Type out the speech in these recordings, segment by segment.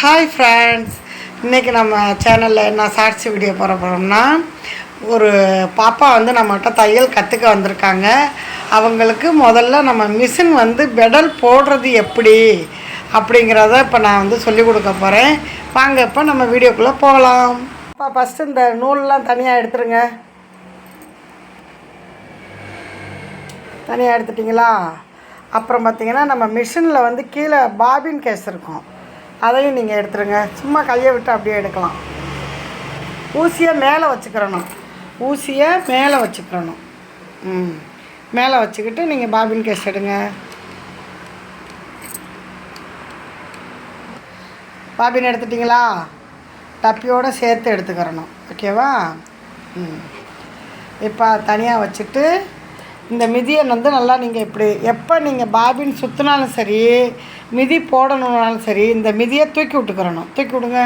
Hi friends இன்றைக்கி நம்ம சேனலில் என்ன ஷார்ட்ஸ் வீடியோ போட போகிறோம்னா ஒரு பாப்பா வந்து நம்மகிட்ட தையல் கற்றுக்க வந்திருக்காங்க. அவங்களுக்கு முதல்ல நம்ம மிஷின் வந்து பெடல் போடுறது எப்படி அப்படிங்கிறத இப்போ நான் வந்து சொல்லிக் கொடுக்க போகிறேன் வாங்க இப்போ நம்ம வீடியோக்குள்ளே போகலாம். இப்போ ஃபஸ்ட்டு இந்த நூல்லாம் தனியாக எடுத்துருங்க. தனியாக எடுத்துட்டிங்களா? அப்புறம் பார்த்தீங்கன்னா நம்ம மிஷினில் வந்து கீழே பாபின் கேஸ் இருக்கும். அதையும் நீங்கள் எடுத்துருங்க. சும்மா கையை விட்டு அப்படியே எடுக்கலாம். ஊசியை மேலே வச்சுக்கிறணும். ஊசியை மேலே வச்சுக்கிறணும். ம். மேலே வச்சுக்கிட்டு நீங்கள் பாபின் கேஸ் எடுங்க. பாபின் எடுத்துட்டிங்களா? டப்பியோடு சேர்த்து எடுத்துக்கிறணும். ஓகேவா? ம். இப்போ தனியாக வச்சுட்டு இந்த மிதியை வந்து நல்லா நீங்கள் இப்படி எப்போ நீங்கள் பாபின் சுற்றினாலும் சரி மிதி போடணுன்னாலும் சரி இந்த மிதியை தூக்கி விட்டுக்கிறணும். தூக்கி விடுங்க.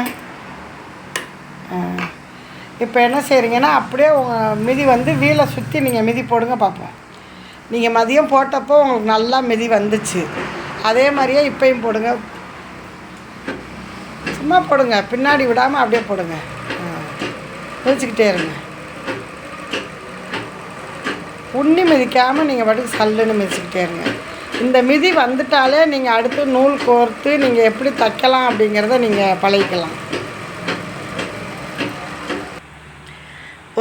இப்போ என்ன செய்கிறீங்கன்னா அப்படியே உங்கள் மிதி வந்து வீலை சுற்றி நீங்கள் மிதி போடுங்க பார்ப்போம் நீங்கள் மதியம் போட்டப்போ உங்களுக்கு நல்லா மிதி வந்துச்சு. அதே மாதிரியே இப்போயும் போடுங்க. சும்மா போடுங்க. பின்னாடி விடாமல் அப்படியே போடுங்க. மிதிச்சுக்கிட்டே இருங்க. உண்ணி மிதிக்காமல் நீங்கள் பாட்டுக்கு சல்லுன்னு மிதிச்சுக்கிட்டே இருங்க. இந்த மிதி வந்துட்டாலே நீங்கள் அடுத்து நூல் கோர்த்து நீங்கள் எப்படி தைக்கலாம் அப்படிங்கிறத நீங்கள் பழகிக்கலாம்.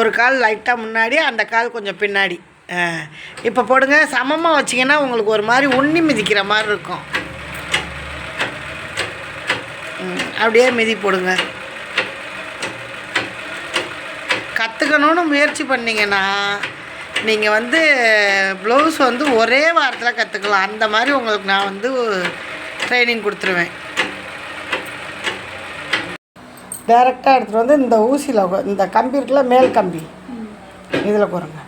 ஒரு கால் லைட்டாக முன்னாடி அந்த கால் கொஞ்சம் பின்னாடி. இப்போ போடுங்க. சமமாக வச்சிங்கன்னா உங்களுக்கு ஒரு மாதிரி உண்ணி மிதிக்கிற மாதிரி இருக்கும். ம், அப்படியே மிதி போடுங்க. கற்றுக்கணும்னு முயற்சி பண்ணிங்கன்னா நீங்கள் வந்து ப்ளவுஸ் வந்து ஒரே வாரத்தில் கற்றுக்கலாம் அந்த மாதிரி உங்களுக்கு நான் வந்து ட்ரைனிங் கொடுத்துருவேன். டேரெக்டாக எடுத்துகிட்டு வந்து இந்த ஊசியில் இந்த கம்பி இருக்குல்ல மேல் கம்பி. இதில் கோருங்க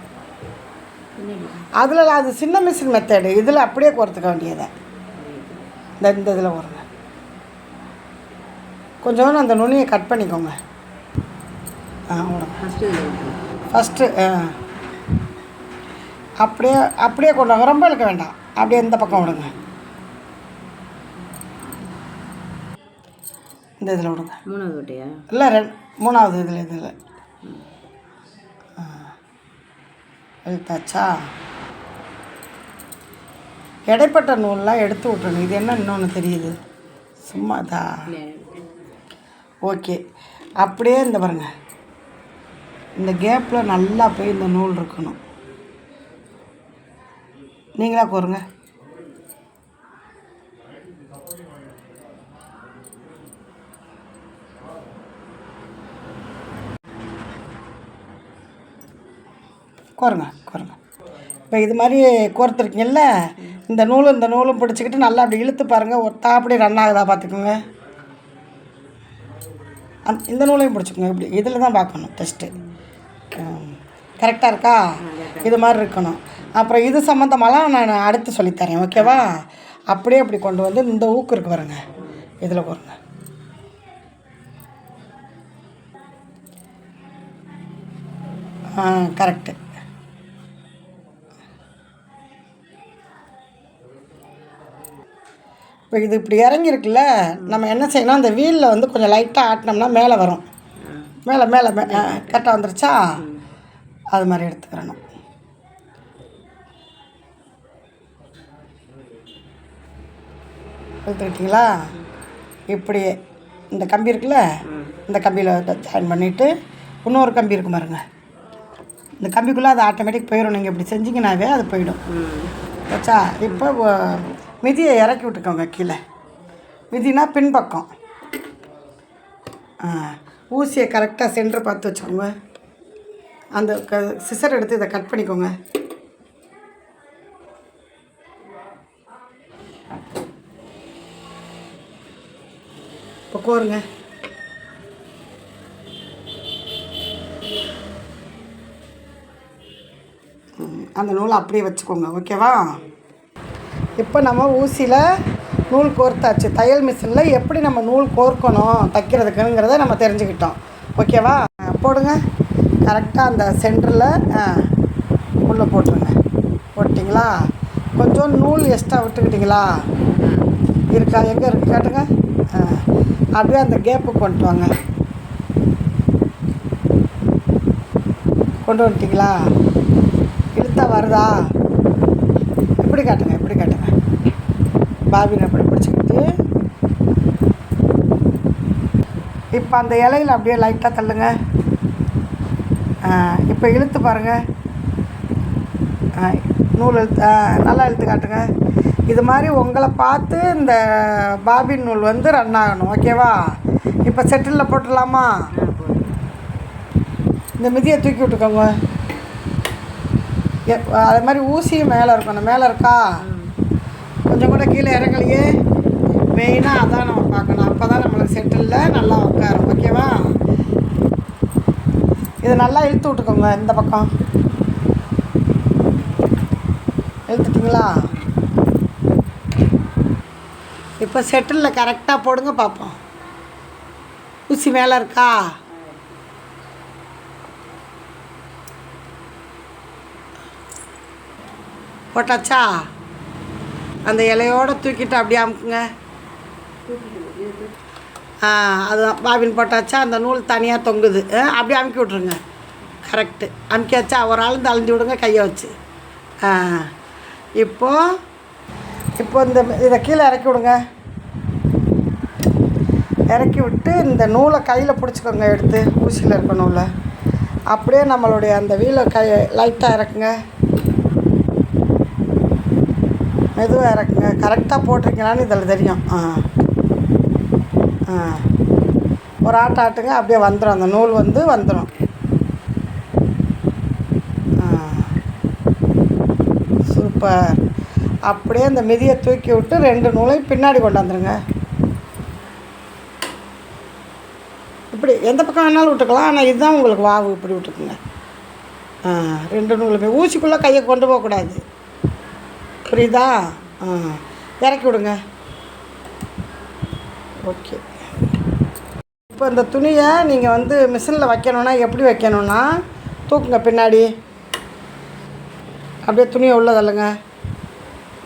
அதில் அது சின்ன மிஷின் மெத்தடு இதில் அப்படியே கோர்த்துக்க வேண்டியதை. இந்த இந்த இதில் கோருங்க கொஞ்சோண்டு அந்த நுனியை கட் பண்ணிக்கோங்க. ஆ ஃபஸ்ட்டு அப்படியே அப்படியே கொண்டு வாங்க. ரொம்ப இழுக்க வேண்டாம். அப்படியே இந்த பக்கம் விடுங்க. இந்த இதில் விடுங்க. மூணாவது ஓட்டையா? இல்லை ரெண்டு மூணாவது இதில் இதில். இழுத்தாச்சா? இடைப்பட்ட நூல்லாம் எடுத்து விட்றணும் இது என்ன இன்னொன்று தெரியுது? சும்மா தா ஓகே. அப்படியே இந்த பாருங்க. இந்த கேப்பில் நல்லா போய் இந்த நூல் இருக்கணும். நீங்களா கோருங்க. கோருங்க கோருங்க. இப்போ இது மாதிரி கோர்த்துருக்கீங்கல்ல இந்த நூலும் இந்த நூலும் பிடிச்சிக்கிட்டு நல்லா அப்படி இழுத்து பாருங்கள் ஒத்தா அப்படி ரன் ஆகுதா பார்த்துக்குங்க. அந் இந்த நூலையும் பிடிச்சிக்கோங்க இப்படி. இதில் தான் பார்க்கணும் டெஸ்ட்டு கரெக்டாக இருக்கா? இது மாதிரி இருக்கணும். அப்புறம் இது சம்மந்தமாலாம் நான் அடுத்து சொல்லித்தரேன் ஓகேவா? அப்படியே அப்படி கொண்டு வந்து இந்த ஊக்கு இருக்கு பாருங்க. இதில் போருங்க ஆ கரெக்டு இப்போ இது இப்படி இறங்கியிருக்குல்ல நம்ம என்ன செய்யணும்? அந்த வீலில் வந்து கொஞ்சம் லைட்டாக ஆட்டினோம்னா மேலே வரும். மேலே மேலே கரெக்டாக வந்துருச்சா? அது மாதிரி எடுத்துக்கிறணும். எடுத்துக்கிட்டிங்களா இப்படியே இந்த கம்பி இருக்குல்ல? இந்த கம்பியில் ஜாயின் பண்ணிவிட்டு இன்னொரு கம்பி இருக்கும் பாருங்க. இந்த கம்பிக்குள்ளே அது ஆட்டோமேட்டிக் போயிடும் நீங்கள் இப்படி செஞ்சீங்கன்னாவே அது போயிடும். வச்சா இப்போ மிதியை இறக்கி விட்டுக்கோங்க கீழே. மிதினா பின்பக்கம். ஊசியை கரெக்டாக சென்டர் பார்த்து வச்சுக்கோங்க. அந்த க சிசர் எடுத்து இதை கட் பண்ணிக்கோங்க. இப்போ கோருங்க அந்த நூலை அப்படியே வச்சுக்கோங்க ஓகேவா? இப்போ நம்ம ஊசியில் நூல் கோர்த்தாச்சு. தையல் மிஷினில் எப்படி நம்ம நூல் கோர்க்கணும் தைக்கிறதுக்குங்கிறத நம்ம தெரிஞ்சுக்கிட்டோம். ஓகேவா? போடுங்க. கரெக்டாக அந்த சென்டரில் உள்ளே போட்டுருங்க. போட்டிங்களா? கொஞ்சம் நூல் எக்ஸ்ட்ரா விட்டுக்கிட்டிங்களா? இருக்கா? எங்கே இருக்கு? கேட்டுங்க. அப்படியே அந்த கேப்புக்கு கொண்டு வாங்க. கொண்டு வந்துட்டிங்களா? இழுத்தா வருதா? இப்படி காட்டுங்க இப்படி காட்டுங்க. பாபின் அப்படி பிடிச்சிக்கிட்டு. இப்போ அந்த இலையில அப்படியே லைட்டாக தள்ளுங்க. இப்போ இழுத்து பாருங்கள் நூல் இழுத்து ஆ, நல்லா இழுத்து காட்டுங்க. இது மாதிரி உங்களை பார்த்து இந்த பாபின் நூல் வந்து ரன் ஆகணும் ஓகேவா இப்போ செட்டிலில் போட்டுடலாமா? இந்த மிதியை தூக்கி விட்டுக்கோங்க. எ- அது மாதிரி ஊசியும் மேலே இருக்கணும். மேலே இருக்கா? கொஞ்சம் கூட கீழே இறங்கலையே. மெயினாக அதான் நம்ம பார்க்கணும். அப்போ தான் நம்மளுக்கு செட்டிலில் நல்லா உட்காரும் ஓகேவா இது நல்லா இழுத்து விட்டுக்கோங்க இந்த பக்கம். இழுத்துட்டிங்களா? இப்போ செட்டிலில் கரெக்டாக போடுங்க பார்ப்போம் ஊசி மேலே இருக்கா? போட்டாச்சா? அந்த இலையோடு தூக்கிட்டு அப்படியே அமுக்குங்க. ஆ அதுதான் பாபின் போட்டாச்சா? அந்த நூல் தனியாக தொங்குது. ஆ, அப்படியே அமுக்கி விட்ருங்க கரெக்டு அமுக்கியாச்சா? ஒரு ஆள் தளைஞ்சு விடுங்க கையை வச்சு. ஆ இப்போது இப்போ இந்த இதை கீழே இறக்கி விடுங்க. இறக்கி விட்டு இந்த நூலை கையில் பிடிச்சிக்கோங்க எடுத்து ஊசியில் இருக்க நூலை. அப்படியே நம்மளுடைய அந்த வீலை கை லைட்டாக இறக்குங்க. மெதுவாக இறக்குங்க. கரெக்டாக போட்டிருக்கீங்களான்னு இதில் தெரியும். ஆ. ஆ. ஒரு ஆட்ட ஆட்டுங்க அப்படியே வந்துடும் அந்த நூல் வந்து வந்துடும் ஆ. சூப்பர். அப்படியே அந்த மிதியை தூக்கி விட்டு ரெண்டு நூலையும் பின்னாடி கொண்டாந்துருங்க இப்படி எந்த பக்கம் வேணாலும் விட்டுக்கலாம் ஆனால் இதுதான் உங்களுக்கு வாவு இப்படி விட்டுக்குங்க. ரெண்டு நூலுமே ஊசிக்குள்ளே கையை கொண்டு போகக்கூடாது. புரியுதா? ஆ இறக்கி விடுங்க. ஓகே. இப்போ இந்த துணியை நீங்கள் வந்து மிஷினில் வைக்கணுன்னா எப்படி வைக்கணும்னா தூக்குங்க பின்னாடி. அப்படியே துணியை உள்ள தள்ளுங்க.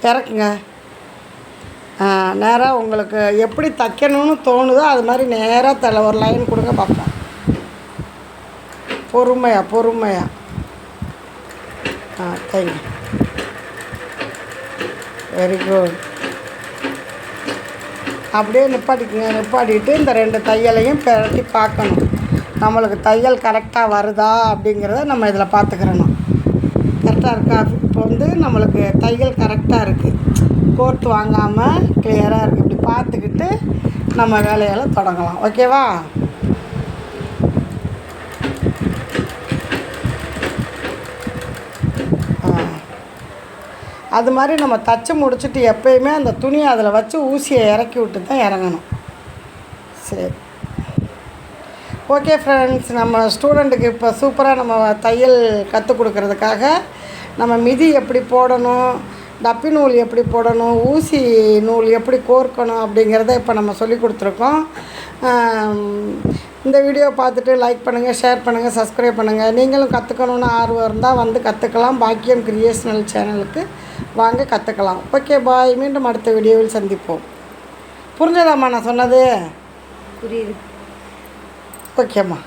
இறக்குங்க. நேராக உங்களுக்கு எப்படி தைக்கணும்னு தோணுதோ அது மாதிரி நேராக தலை ஒரு லைன் கொடுங்க பார்ப்போம். பொறுமையா பொறுமையா. ஆ தைங்க. வெரி குட் அப்படியே நிப்பாட்டிக்குங்க நிப்பாட்டிட்டு இந்த ரெண்டு தையலையும் பிரட்டி பார்க்கணும். நம்மளுக்கு தையல் கரெக்டாக வருதா அப்படிங்கிறத நம்ம இதில் பார்த்துக்கிறணும். கரெக்டாக இருக்கா? இப்போ வந்து நம்மளுக்கு தையல் கரெக்டாக இருக்குது கோர்த்து வாங்காமல் கிளியராக இருக்குது இப்படி பார்த்துக்கிட்டு நம்ம வேலையெல்லாம் தொடங்கலாம். ஓகேவா? அது மாதிரி நம்ம தச்சு முடிச்சுட்டு எப்பயுமே அந்த துணியை அதில் வச்சு ஊசியை இறக்கி விட்டு தான் இறங்கணும். சரி. ஓகே ஃப்ரெண்ட்ஸ் நம்ம ஸ்டூடெண்ட்டுக்கு இப்போ சூப்பராக நம்ம தையல் கற்றுக் கொடுக்கறதுக்காக நம்ம மிதி எப்படி போடணும் டப்பி நூல் எப்படி போடணும் ஊசி நூல் எப்படி கோர்க்கணும் அப்படிங்கிறத இப்போ நம்ம சொல்லி கொடுத்துருக்கோம். இந்த வீடியோ பார்த்துட்டு லைக் பண்ணுங்கள் ஷேர் பண்ணுங்கள் சப்ஸ்கிரைப் பண்ணுங்கள் நீங்களும் கற்றுக்கணுன்னு ஆர்வம் இருந்தால் வந்து கற்றுக்கலாம் பாக்கியம் கிரியேஷனல் சேனலுக்கு வாங்க கற்றுக்கலாம் ஓகே பாய் மீண்டும் அடுத்த வீடியோவில் சந்திப்போம். புரிஞ்சதாம்மா நான் சொன்னது? புரியுது. ஓகேம்மா